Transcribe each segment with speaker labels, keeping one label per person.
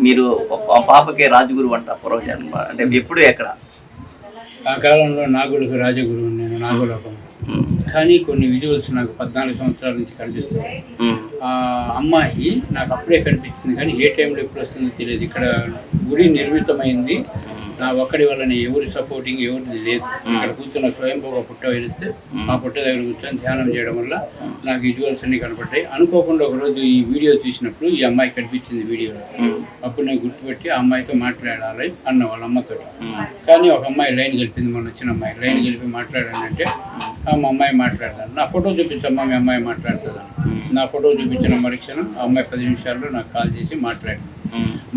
Speaker 1: మీరు ఆ పాపకి రాజగురు అంట పూర్వజన్మ అంటే. ఎప్పుడు ఎక్కడ?
Speaker 2: ఆ కాలంలో నాగులకు రాజగురువు నేను నాగులోకం.
Speaker 1: ఉమ్,
Speaker 2: కానీ కొన్ని విజువల్స్ నాకు పద్నాలుగు సంవత్సరాల నుంచి కనిపిస్తున్నాయి.
Speaker 1: ఉమ్,
Speaker 2: ఆ అమ్మాయి నాకు అప్పుడే కనిపించింది కానీ ఏ టైంలో ఎప్పుడు వస్తుందో తెలియదు. ఇక్కడ గుడి నిర్మితమైంది. నా ఒక్కడి వల్ల ఎవరి సపోర్టింగ్ ఎవరిది లేదు. ఇక్కడ కూర్చున్న స్వయంభోగ పుట్ట వేస్తే ఆ పుట్ట దగ్గర కూర్చొని ధ్యానం చేయడం వల్ల నాకు విజువల్స్ అన్ని కనపడ్డాయి. అనుకోకుండా ఒకరోజు ఈ వీడియో చూసినప్పుడు ఈ అమ్మాయి కనిపించింది వీడియోలో అప్పుడు నేను గుర్తుపెట్టి ఆ అమ్మాయితో మాట్లాడాలి అన్న వాళ్ళ అమ్మతో కానీ ఒక అమ్మాయి లైన్ గెలిపింది మొన్న వచ్చిన అమ్మాయి లైన్ గెలిపి మాట్లాడానంటే ఆ మా అమ్మాయి మాట్లాడతాను. నా ఫోటో చూపించమ్మా మీ అమ్మాయి మాట్లాడుతుందని. నా ఫోటో చూపించిన మరుక్షణం ఆ అమ్మాయి పది నిమిషాల్లో నాకు కాల్ చేసి మాట్లాడింది.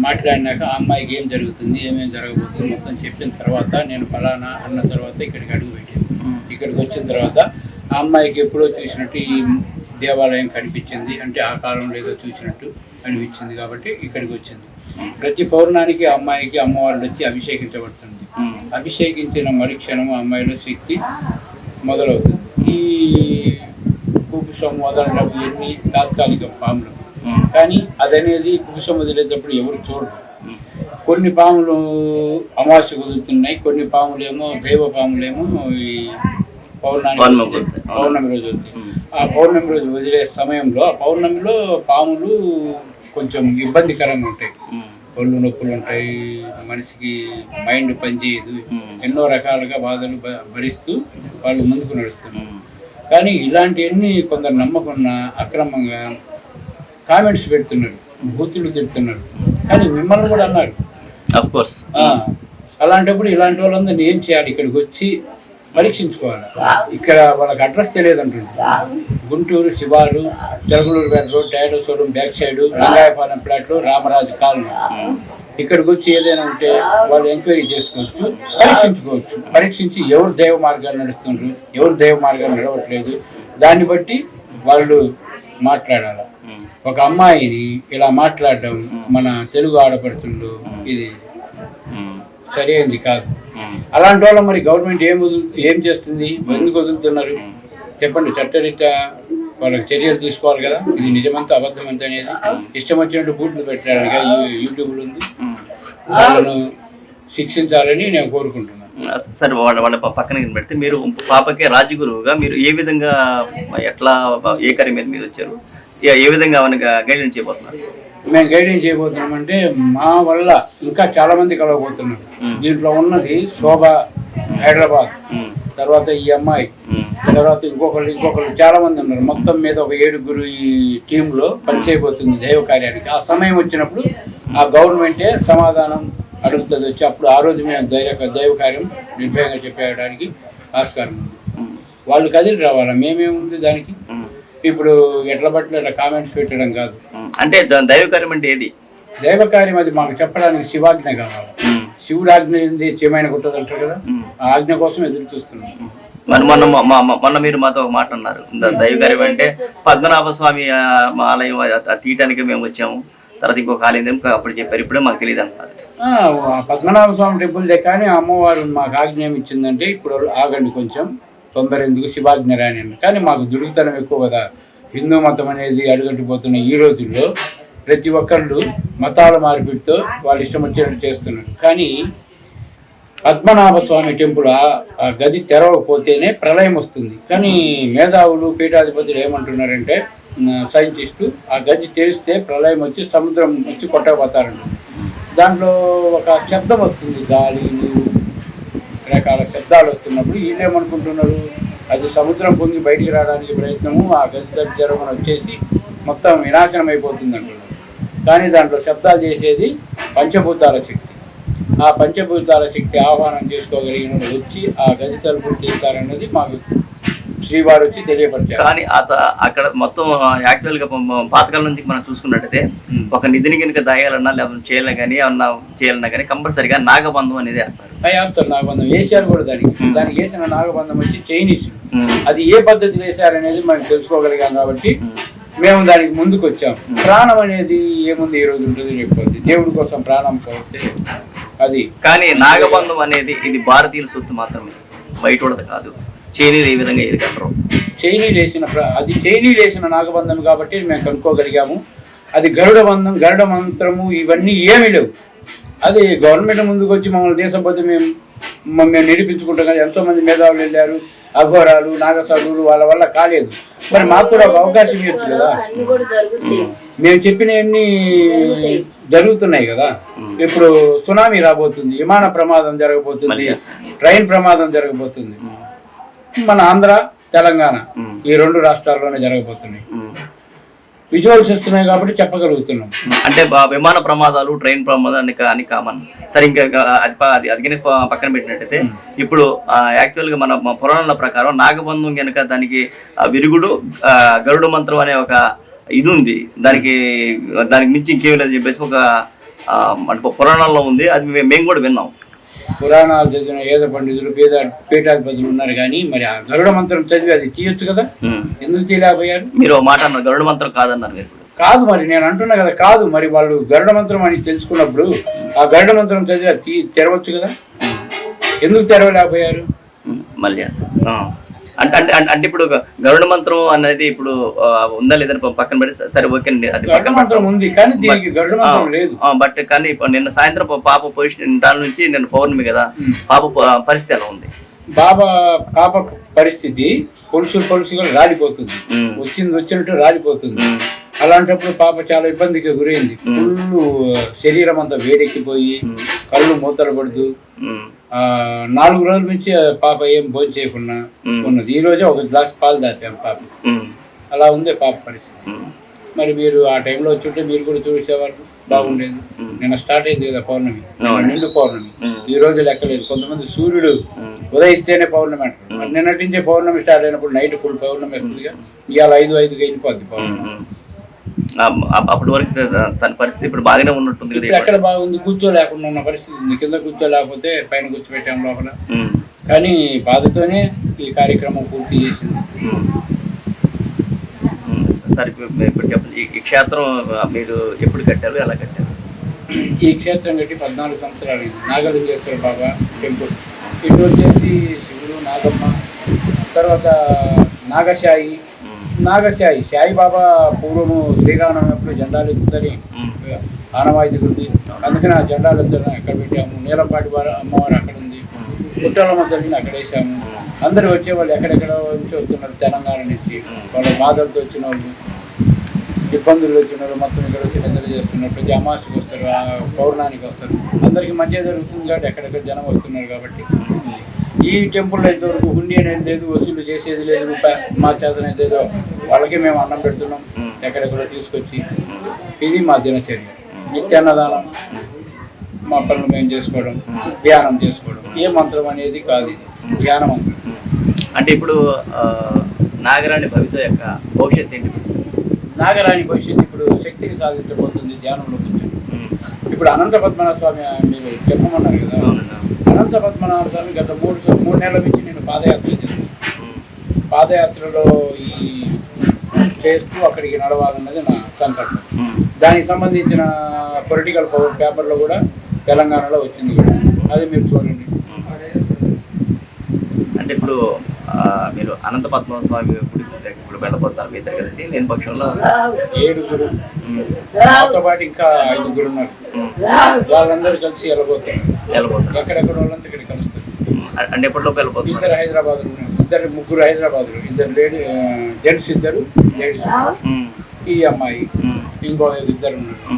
Speaker 2: మాట్లాడినాక ఆ అమ్మాయికి ఏం జరుగుతుంది ఏమేమి జరగబోతుంది మొత్తం చెప్పిన తర్వాత నేను ఫలానా అన్న తర్వాత ఇక్కడికి అడుగు పెట్టింది ఇక్కడికి వచ్చిన తర్వాత ఆ అమ్మాయికి ఎప్పుడో చూసినట్టు ఈ దేవాలయం కనిపించింది అంటే ఆ కాలంలో ఏదో చూసినట్టు అనిపించింది కాబట్టి ఇక్కడికి వచ్చింది. ప్రతి పౌర్ణానికి అమ్మాయికి అమ్మవాళ్ళు వచ్చి అభిషేకించబడుతుంది. అభిషేకించిన మరుక్షణం అమ్మాయిలో శక్తి మొదలవుతుంది. ఈ కుకుసం వదలడం ఇవన్నీ తాత్కాలిక పాములు. కానీ అదనేది కుకుసం వదిలేటప్పుడు ఎవరు చూడరు. కొన్ని పాములు అమావాస్య కుదురుతున్నాయి కొన్ని పాములు ఏమో దైవ పాములేమో ఈ పౌర్ణమి
Speaker 1: పౌర్ణమి
Speaker 2: రోజు వస్తాయి. ఆ పౌర్ణమి రోజు వదిలే సమయంలో ఆ పౌర్ణమిలో పాములు కొంచెం ఇబ్బందికరంగా ఉంటాయి. ఒళ్ళు నొప్పులు ఉంటాయి మనిషికి మైండ్ పనిచేయదు. ఎన్నో రకాలుగా బాధలు భరిస్తూ వాళ్ళు ముందుకు నడుస్తున్నారు. కానీ ఇలాంటివన్నీ కొందరు నమ్మకుండా అక్రమంగా కామెంట్స్ పెడుతున్నారు బూతులు తిడుతున్నారు కానీ మిమ్మల్ని కూడా అన్నారు
Speaker 1: అఫ్ కోర్స్
Speaker 2: అలాంటప్పుడు ఇలాంటి వాళ్ళందరినీ ఏం చేయాలి? ఇక్కడికి వచ్చి పరీక్షించుకోవాలి. ఇక్కడ వాళ్ళకి అడ్రస్ తెలియదు అంటున్నారు గుంటూరు శివారు జరుగులూరు పేట రోడ్ టైడో షోరూమ్ బ్యాక్ సైడ్ రంగాయపాలెం ప్లాట్లో రామరాజు కాలనీ. ఇక్కడికి వచ్చి ఏదైనా ఉంటే వాళ్ళు ఎంక్వైరీ చేసుకోవచ్చు పరీక్షించుకోవచ్చు. పరీక్షించి ఎవరు దైవ మార్గాలు నడుస్తుండ్రు ఎవరు దైవ మార్గాలు నడవట్లేదు దాన్ని బట్టి వాళ్ళు మాట్లాడాలి? ఒక అమ్మాయిని ఇలా మాట్లాడడం మన తెలుగు ఆడపడుతుళ్ళు ఇది సరైనది కాదు. అలాంటి వాళ్ళ మరి గవర్నమెంట్ ఏం ఏం చేస్తుంది? ఎందుకు వదులుతున్నారు? చెప్పండి చట్టరీత్యా వాళ్ళకి చర్యలు తీసుకోవాలి కదా? ఇది నిజమంతా అబద్ధమంతా అనేది. ఇష్టం వచ్చినట్టు బూట్లు కదా యూట్యూబ్లో ఉంది. వాళ్ళను శిక్షించాలని నేను కోరుకుంటున్నాను.
Speaker 1: సరే వాళ్ళ వాళ్ళ పక్కన పెడితే మీరు పాపకి రాజగురువుగా మీరు ఏ విధంగా ఎట్లా ఏ కార్యం మీద మీరు వచ్చారు? ఏ- విధంగా గైడెన్స్ చేయబోతున్నారు?
Speaker 2: మేము గైడెన్స్ చేయబోతున్నామంటే మా వల్ల ఇంకా చాలా మంది కలవబోతున్నారు. దీంట్లో ఉన్నది శోభ హైదరాబాద్ తర్వాత ఈ అమ్మాయి తర్వాత ఇంకొకరు ఇంకొకరు చాలా మంది ఉన్నారు. మొత్తం మీద ఒక ఏడుగురు ఈ టీంలో పనిచేయబోతుంది దైవ కార్యానికి ఆ సమయం వచ్చినప్పుడు ఆ గవర్నమెంటే సమాధానం అడుగుతుంది. వచ్చి అప్పుడు ఆ రోజు మేము దైవ దైవ కార్యం నిర్భయంగా చెప్పేయడానికి ఆస్కారం ఉంది. వాళ్ళు కదిలి రావాలా? మేమేముంది దానికి? ఇప్పుడు ఎట్ల ఇట్లా కామెంట్స్ పెట్టడం కాదు.
Speaker 1: అంటే ద- దైవ కార్యం అంటే ఏది?
Speaker 2: దైవ కార్యం అది మాకు చెప్పడానికి శివాజ్ఞ కావాలి. శివుడు ఆజ్ఞ ఏంది? చేయమైన కుట్టదు అంటారు కదా. ఆ ఆజ్ఞ కోసం ఎదురు చూస్తున్నాం.
Speaker 1: మన మొన్న మొన్న మీరు మాతో ఒక మాట అన్నారు. ద- దైవ కార్యం అంటే పద్మనాభ స్వామి ఆలయం తీయటానికి మేము వచ్చాము. తర్వాత ఇంకొక ఆలయం అప్పుడు చెప్పారు. ఇప్పుడే మాకు తెలియదు
Speaker 2: ఆ పద్మనాభ స్వామి టెంపుల్ కానీ అమ్మవారు మాకు ఆజ్ఞ ఇచ్చిందంటే ఇప్పుడు ఆగండి కొంచెం. తొందర ఎందుకు శివాజ్ఞ రాని కానీ మాకు దుడుకుతనం ఎక్కువ కదా. హిందూ మతం అనేది అడుగట్టిపోతున్న ఈ రోజుల్లో ప్రతి ఒక్కళ్ళు మతాల మార్పిడితో వాళ్ళు ఇష్టం వచ్చినట్టు చేస్తున్నారు. కానీ పద్మనాభ స్వామి టెంపుల్ ఆ- గది తెరవకపోతేనే ప్రళయం వస్తుంది. కానీ మేధావులు పీఠాధిపతులు ఏమంటున్నారంటే సైంటిస్టు ఆ గది తెరిస్తే ప్రళయం వచ్చి సముద్రం వచ్చి కొట్టకపోతారంట దాంట్లో ఒక శబ్దం వస్తుంది గాలి నీరు రకాల శబ్దాలు వస్తున్నప్పుడు వీళ్ళేమనుకుంటున్నారు అది సముద్రం పొంగి బయటికి రావడానికి ప్రయత్నము ఆ గజ దగ్గర వచ్చేసి మొత్తం వినాశనం అయిపోతుంది అంటున్నారు కానీ దాంట్లో శబ్దాలు చేసేది పంచభూతాల శక్తి. ఆ పంచభూతాల శక్తి ఆహ్వానం చేసుకోగలిగిన వచ్చి ఆ గది తలుపులు తీస్తారన్నది మాకు శ్రీవారు వచ్చి తెలియపరిచారు.
Speaker 1: కానీ అత అక్కడ మొత్తం యాక్చువల్గా ప- పాతకాలం నుంచి మనం చూసుకున్నట్టయితే ఒక నిధిని కనుక దాయాలన్నా లేకపోతే చేయాలన్నా కానీ ఏమన్నా చేయాలన్నా కానీ కంపల్సరిగా నాగబంధం అనేది వేస్తారు.
Speaker 2: వేస్తారు నాగబంధం. వేశారు కూడా దానికి. దానికి వేసిన నాగబంధం వచ్చి చైనీస్. అది ఏ పద్ధతి వేశారనేది మనం తెలుసుకోగలిగాం కాబట్టి మేము దానికి ముందుకు వచ్చాం ప్రాణం అనేది ఏముంది ఈ రోజు ఉంటుంది చెప్పండి దేవుడి కోసం ప్రాణం పోతే అది.
Speaker 1: కానీ నాగబంధం అనేది ఇది భారతీయుల సొత్తు మాత్రమే. బయట కాదు. చైనీలు ఏ విధంగా ఎదుర్కొంటారు
Speaker 2: చైనీ లేసిన ప్ర- అది చైనీ లేసిన నాగబంధం కాబట్టి మేము కనుక్కోగలిగాము. అది గరుడ బంధం గరుడ మంత్రము ఇవన్నీ ఏమీ లేవు. అది గవర్నమెంట్ ముందుకు వచ్చి మమ్మల్ని దేశపోతే మేము మేము నిరూపించుకుంటాం కదా ఎంతో మంది మేధావులు వెళ్ళారు అఘోరాలు నాగసాధువులు వాళ్ళ వల్ల కాలేదు. మరి మాకు కూడా ఒక అవకాశం ఇవ్వచ్చు కదా.
Speaker 3: అన్ని కూడా జరుగుతాయి.
Speaker 2: మేము. చెప్పినవన్నీ జరుగుతున్నాయి కదా. ఇప్పుడు సునామీ రాబోతుంది విమాన ప్రమాదం జరగబోతుంది. ట్రైన్ ప్రమాదం జరగబోతుంది. మన ఆంధ్ర తెలంగాణ. ఈ రెండు రాష్ట్రాల్లోనే జరగబోతున్నాయి.
Speaker 1: ఉమ్.
Speaker 2: విజువల్స్ వస్తున్నాయి కాబట్టి చెప్పగలుగుతున్నాం.
Speaker 1: అంటే విమాన ప్రమాదాలు ట్రైన్ ప్రమాదాలు అని కా- అని కామన్. సరే ఇంకా అది అది అది కనుక ప- పక్కన పెట్టినట్టయితే ఇప్పుడు యాక్చువల్గా మన పురాణాల ప్రకారం నాగబంధం కనుక దానికి విరుగుడు గరుడ మంత్రం అనే ఒక ఇది ఉంది. దానికి దానికి మించి ఇంకేం లేదని చెప్పేసి ఒక మన పురాణాల్లో ఉంది. అది మేము కూడా విన్నాం.
Speaker 2: పురాణాలు చదివిన వేద పండితులు పేద పీఠాధిపతులు ఉన్నారు కానీ మరి ఆ గరుడ మంత్రం చదివి అది తీయొచ్చు కదా. ఎందుకు తీయలేకపోయారు?
Speaker 1: మీరు మాట అన్నారు గరుడ మంత్రం కాదన్నారు మీరు.
Speaker 2: కాదు మరి నేను అంటున్నా కదా కాదు మరి వాళ్ళు గరుడ మంత్రం అని తెలుసుకున్నప్పుడు ఆ గరుడ మంత్రం చదివి అది తెరవచ్చు కదా? ఎందుకు తెరవలేకపోయారు?
Speaker 1: మళ్ళీ. అంటే అంటే అంటే- ఇప్పుడు గరుడ మంత్రం అనేది ఇప్పుడు ఉందా లేదని పక్కన పెడితే సరే ఓకే అండి అది
Speaker 2: గరుడ
Speaker 1: పక్కన
Speaker 2: మంత్రం ఉంది కానీ దీనికి గరుడ మంత్రం లేదు.
Speaker 1: బట్ కానీ నిన్న సాయంత్రం పాప పొజిషన్ దాని నుంచి నిన్న పౌర్ణమి కదా పాప పరిస్థితి ఎలా ఉంది?
Speaker 2: బాబా పాప పరిస్థితి పొలుసు పొలుసుగా రాలిపోతుంది. వచ్చింది వచ్చినట్టు రాలిపోతుంది. అలాంటప్పుడు పాప చాలా ఇబ్బందికి గురైంది. ఫుల్ శరీరం అంతా వేడెక్కిపోయి కళ్ళు మూతలు పడుతూ నాలుగు రోజుల నుంచి పాప ఏం భోజనం చేయకుండా ఉన్నది. ఈ రోజే ఒక గ్లాస్ పాలు దాచాం పాప. అలా ఉంది పాప పరిస్థితి. మరి మీరు ఆ టైంలో వచ్చి మీరు కూడా చూసేవాళ్ళు. బాగుండేది. నిన్న స్టార్ట్ అయింది కదా పౌర్ణమి. నిండు పౌర్ణమి. ఈ రోజు లెక్కలేదు. కొంతమంది సూర్యుడు. ఉదయిస్తేనే పౌర్ణమి అంటారు. నిన్నటి నుంచే పౌర్ణమి స్టార్ట్ అయినప్పుడు నైట్ ఫుల్ పౌర్ణమి వస్తుందిగా. ఇవాళ ఐదు ఐదుకి వెళ్ళిపోద్ది పౌర్ణమి.
Speaker 1: అప్పటి వరకు తన పరిస్థితి ఇప్పుడు బాగానే ఉన్నట్టుంది కదా
Speaker 2: ఎక్కడ బాగుంది? కూర్చోలేకుండా ఉన్న పరిస్థితి ఉంది. కింద కూర్చోలేకపోతే పైన కూర్చోబెట్టాం లోపల. కానీ బాధతోనే ఈ కార్యక్రమం పూర్తి చేసింది.
Speaker 1: సరే ఇప్పుడు చెప్పండి. ఈ- క్షేత్రం మీరు ఎప్పుడు కట్టారు? ఎలా కట్టారు?
Speaker 2: ఈ క్షేత్రం కట్టి పద్నాలుగు సంవత్సరాలు అయింది. నాగలింగేశ్వర బాబా టెంపుల్. ఇటు వచ్చేసి శివుడు నాగమ్మ తర్వాత నాగశాయి నాగశాయి సాయి బాబా పూర్వము శ్రీరామనవమి అప్పుడు జెండాలు ఎత్తుతారు ఆనవాయితీ ఉంది. అందుకని ఆ జెండాలు ఎత్తడం ఎక్కడ పెట్టాము? నీలంపాటి వారు అమ్మవారు అక్కడ ఉంది. పుట్టలమ్మ తల్లిని అక్కడ వేసాము. అందరూ వచ్చే వాళ్ళు ఎక్కడెక్కడ నుంచి వస్తున్నారు తెలంగాణ నుంచి. వాళ్ళ బాధలతో వచ్చిన వాళ్ళు ఇబ్బందులు వచ్చిన వాళ్ళు మొత్తం ఇక్కడ వచ్చి నిద్ర చేస్తున్నారు. ప్రతి అమావాస్యకి వస్తారు పౌర్ణానికి వస్తారు. అందరికీ మంచిగా జరుగుతుంది కాబట్టి ఎక్కడెక్కడ జనం వస్తున్నారు కాబట్టి. ఈ టెంపుల్ అయితే వరకు హుండీ అనేది లేదు వసూలు చేసేది లేదు రూపాయి మా చేతనైతే ఏదో వాళ్ళకి మేము అన్నం పెడుతున్నాం ఎక్కడెక్కడో తీసుకొచ్చి. ఇది మా దినచర్య. నిత్యాన్నదానం మా పనులు మేము చేసుకోవడం ధ్యానం చేసుకోవడం. ఏ మంత్రం అనేది కాదు ఇది. ధ్యాన మంత్రం.
Speaker 1: అంటే ఇప్పుడు నాగరాణి భవిత యొక్క భవిష్యత్తు ఏంటి?
Speaker 2: నాగరాణి భవిష్యత్తు ఇప్పుడు శక్తిని సాధించబోతుంది ధ్యానంలో కూర్చొని. ఇప్పుడు అనంత పద్మనాభ స్వామి మీరు చెప్పమన్నారు కదా. అనంత పద్మనాభ స్వామి గత మూడు మూడు నెలల నుంచి నేను పాదయాత్ర చేస్తాను. పాదయాత్రలో ఈ చేస్తూ అక్కడికి నడవాలన్నది నా సంకల్పం. దానికి సంబంధించిన పొలిటికల్ పవర్ పేపర్లో కూడా తెలంగాణలో వచ్చింది కూడా. అది మీరు చూడండి.
Speaker 1: అంటే ఇప్పుడు మీరు అనంత పద్మనాభ స్వామి గుడికి ఇప్పుడు వెళ్ళబోతున్నారు మీ కలిసి నేను పక్షంలో
Speaker 2: ఏడుగురు. నాతో పాటు ఇంకా ఐదుగురు ఉన్నారు. వాళ్ళందరూ కలిసి వెళ్ళబోతారు
Speaker 1: వెళ్ళబోతున్నారు
Speaker 2: ఎక్కడెక్కడ వాళ్ళంతా ఇక్కడ కలుస్తారు.
Speaker 1: అంటే ఎప్పటిలోపు వెళ్ళబోతున్నారు?
Speaker 2: ఇద్దరు హైదరాబాద్ ఇద్దరు ముగ్గురు హైదరాబాద్ ఇద్దరు లేడీ జెంట్స్ ఇద్దరు లేడీస్ ఈ అమ్మాయి ఇంకో ఇద్దరు ఉన్నారు.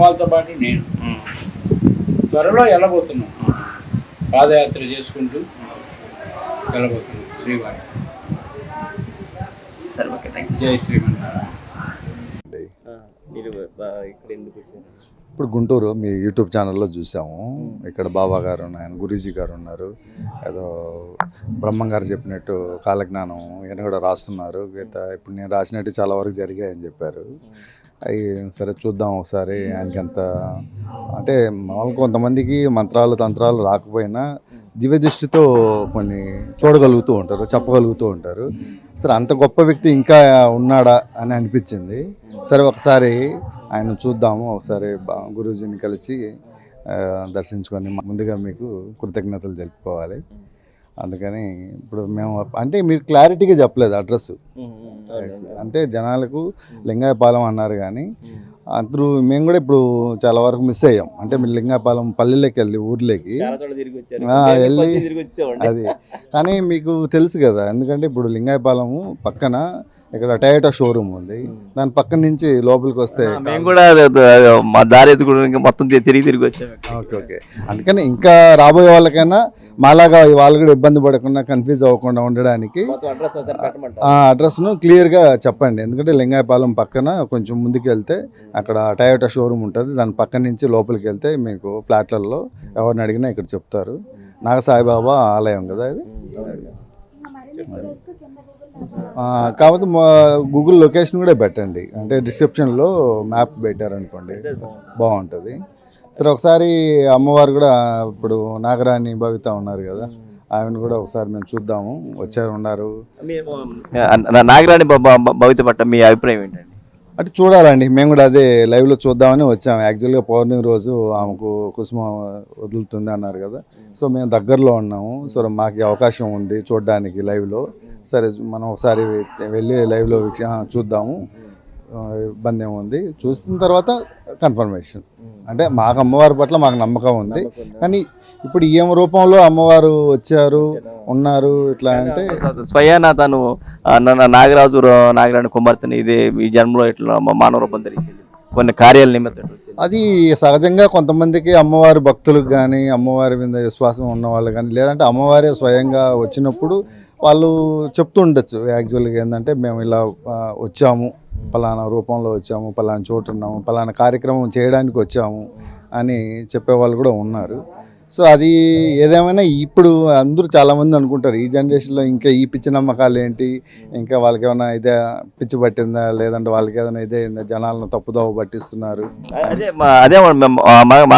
Speaker 2: వాళ్ళతో పాటు నేను. త్వరలో వెళ్ళబోతున్నాం. పాదయాత్ర చేసుకుంటూ వెళ్ళబోతున్నాం శ్రీవారి జై శ్రీమన్నారాయణ
Speaker 1: మీరు ఇక్కడ ఎందుకు వచ్చారు?
Speaker 4: ఇప్పుడు గుంటూరు మీ యూట్యూబ్ ఛానల్లో చూసాము. ఇక్కడ బాబా గారు ఆయన గురూజీ గారు ఉన్నారు. ఏదో బ్రహ్మం గారు చెప్పినట్టు కాలజ్ఞానం ఈయన కూడా రాస్తున్నారు. గీత ఇప్పుడు నేను రాసినట్టు చాలా వరకు జరిగాయని చెప్పారు. అవి సరే చూద్దాం ఒకసారి ఆయనకి ఎంత అంటే మామూలు కొంతమందికి మంత్రాలు తంత్రాలు రాకపోయినా దివ్య దృష్టితో కొన్ని చూడగలుగుతూ ఉంటారు చెప్పగలుగుతూ ఉంటారు. సరే అంత గొప్ప వ్యక్తి ఇంకా ఉన్నాడా అని అనిపించింది. సరే ఒకసారి ఆయన చూద్దాము ఒకసారి గురూజీని కలిసి దర్శించుకొని ముందుగా మీకు కృతజ్ఞతలు తెలుపుకోవాలి. అందుకని ఇప్పుడు మేము అంటే మీరు క్లారిటీగా చెప్పలేదు అడ్రస్. అంటే జనాలకు లింగాయపాలెం అన్నారు కానీ అందరూ మేము కూడా ఇప్పుడు చాలా వరకు మిస్ అయ్యాం. అంటే మీరు లింగాయపాలెం పల్లెలోకి వెళ్ళి ఊర్లోకి. వెళ్ళి-. అది. కానీ మీకు తెలుసు కదా ఎందుకంటే ఇప్పుడు లింగాయపాలెము పక్కన ఇక్కడ టయోటా షోరూమ్ ఉంది. దాని పక్కన నుంచి లోపలికి వస్తే
Speaker 1: మేము కూడా మా దారి ఎత్తుకుని ఇంకా మొత్తం తిరిగి తిరిగి వచ్చాము
Speaker 4: ఓకే ఓకే. అందుకని ఇంకా రాబోయే వాళ్ళకైనా మాలాగా వాళ్ళు కూడా ఇబ్బంది పడకుండా కన్ఫ్యూజ్ అవ్వకుండా ఉండడానికి ఆ అడ్రస్ను క్లియర్గా చెప్పండి. ఎందుకంటే లింగాయపాలెం పక్కన కొంచెం ముందుకు వెళ్తే అక్కడ టయోటా షోరూమ్ ఉంటుంది. దాని పక్క నుంచి లోపలికి వెళ్తే మీకు ఫ్లాట్లలో ఎవరిని అడిగినా ఇక్కడ చెప్తారు. నాగ సాయిబాబా ఆలయం కదా ఇది? కాకపోతే మా గూగుల్ లొకేషన్ కూడా పెట్టండి. అంటే డిస్క్రిప్షన్లో మ్యాప్ పెట్టారనుకోండి బాగుంటుంది. సరే ఒకసారి అమ్మవారు కూడా ఇప్పుడు నాగరాణి భవిత ఉన్నారు కదా ఆమెను కూడా ఒకసారి మేము చూద్దాము. వచ్చారు ఉన్నారు.
Speaker 1: నాగరాణి భవిత పట్ల మీ అభిప్రాయం ఏంటండి?
Speaker 4: అంటే చూడాలండి మేము కూడా అదే లైవ్లో చూద్దామని వచ్చాము యాక్చువల్గా పౌర్ణమి రోజు ఆమెకు కుసుమ వదులుతుంది అన్నారు కదా. సో మేము దగ్గరలో ఉన్నాము. సో మాకు అవకాశం ఉంది చూడడానికి లైవ్లో సరే మనం ఒకసారి వెళ్ళి లైవ్లో చూద్దాము. ఇబ్బంది ఏముంది చూసిన తర్వాత కన్ఫర్మేషన్. అంటే మాకు అమ్మవారి పట్ల మాకు నమ్మకం ఉంది. కానీ ఇప్పుడు ఏం రూపంలో అమ్మవారు వచ్చారు ఉన్నారు ఇట్లా అంటే
Speaker 1: స్వయాన తను నాగరాజు నాగరాణి కుమార్తెని ఇదే ఈ జన్మలో ఇట్లా మానవ రూపం ధరించి కొన్ని కార్యాల నిమిత్తం.
Speaker 4: అది సహజంగా కొంతమందికి అమ్మవారి భక్తులకు కానీ అమ్మవారి మీద విశ్వాసం ఉన్న వాళ్ళు కానీ లేదంటే అమ్మవారే స్వయంగా వచ్చినప్పుడు వాళ్ళు చెప్తూ ఉండొచ్చు. యాక్చువల్గా ఏంటంటే మేము ఇలా వచ్చాము. పలానా రూపంలో వచ్చాము. పలానా చోటు ఉన్నాము. పలానా కార్యక్రమం చేయడానికి వచ్చాము అని చెప్పేవాళ్ళు కూడా ఉన్నారు. సో అది ఏదేమైనా ఇప్పుడు అందరూ చాలామంది అనుకుంటారు ఈ జనరేషన్లో ఇంకా ఈ పిచ్చి నమ్మకాలు ఏంటి? ఇంకా వాళ్ళకి ఏమైనా ఇదే పిచ్చి పట్టిందా? లేదంటే వాళ్ళకి ఏదైనా ఇదే అయిందా? జనాలను తప్పుదోవ పట్టిస్తున్నారు.
Speaker 1: అదే అదే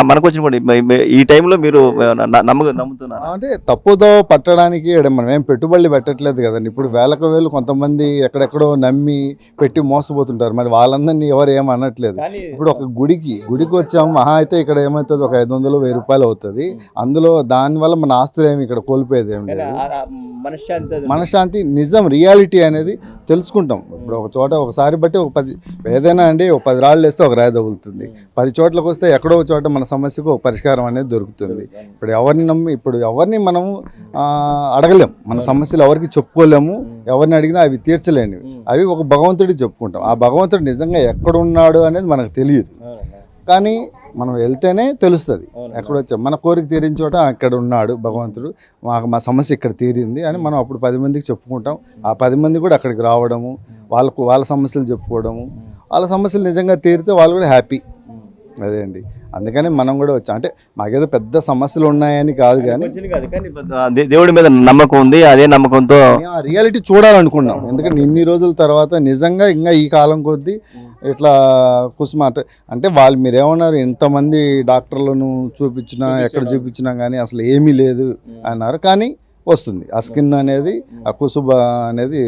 Speaker 1: మనకు వచ్చిన ఈ- టైంలో మీరు నమ్మక నమ్ముతున్నారు?
Speaker 4: అంటే తప్పుదో పట్టడానికి మనం ఏం పెట్టుబడులు పెట్టట్లేదు కదండి. ఇప్పుడు వేలకు వేలు కొంతమంది ఎక్కడెక్కడో నమ్మి పెట్టి మోసపోతుంటారు. మరి వాళ్ళందరినీ ఎవరు ఏం అనట్లేదు. ఇప్పుడు ఒక గుడికి గుడికి వచ్చాము మహా అయితే ఇక్కడ ఏమవుతుంది? ఒక ఐదు వందలు వెయ్యి రూపాయలు అవుతుంది. అందులో దానివల్ల మన ఆస్తులు ఏమి ఇక్కడ కోల్పోయేది ఏం లేదు.
Speaker 1: మనశ్శాంతి
Speaker 4: నిజం రియాలిటీ అనేది తెలుసుకుంటాం. ఇప్పుడు ఒక చోట ఒకసారి బట్టి ఒక పది ఏదైనా అండి ఒక పది రాళ్ళు వేస్తే ఒక రాయి తగులుతుంది. పది చోట్లకు వస్తే ఎక్కడో ఒక చోట మన సమస్యకు ఒక పరిష్కారం అనేది దొరుకుతుంది. ఇప్పుడు ఎవరిని నమ్మి ఇప్పుడు ఎవరిని మనం అడగలేం. మన సమస్యలు ఎవరికి చెప్పుకోలేము. ఎవరిని అడిగినా అవి తీర్చలేనివి. అవి ఒక భగవంతుడికి చెప్పుకుంటాం. ఆ భగవంతుడు నిజంగా ఎక్కడున్నాడు అనేది మనకు తెలియదు. కానీ మనం వెళ్తేనే తెలుస్తుంది. ఎక్కడ వచ్చా మన కోరిక తీరిన చోట అక్కడ ఉన్నాడు భగవంతుడు. మాకు మా సమస్య ఇక్కడ తీరింది అని మనం అప్పుడు పది మందికి చెప్పుకుంటాం. ఆ పది మంది కూడా అక్కడికి రావడము వాళ్ళకు వాళ్ళ సమస్యలు చెప్పుకోవడము. వాళ్ళ సమస్యలు నిజంగా తీరితే వాళ్ళు కూడా హ్యాపీ. అదే అండి. అందుకని మనం కూడా వచ్చాం. అంటే మాకేదో పెద్ద సమస్యలు ఉన్నాయని కాదు కానీ
Speaker 1: దేవుడి మీద నమ్మకం ఉంది అదే నమ్మకంతో
Speaker 4: రియాలిటీ చూడాలనుకున్నాం. ఎందుకంటే ఇన్ని రోజుల తర్వాత నిజంగా ఇంకా ఈ కాలం కొద్దీ ఇట్లా కుసుమ అంటే వాళ్ళు మీరేమన్నారు ఇంతమంది డాక్టర్లను చూపించినా ఎక్కడ చూపించినా కానీ అసలు ఏమీ లేదు అన్నారు. కానీ వస్తుంది. ఆ స్కిన్ అనేది ఆ కుసుబ అనేది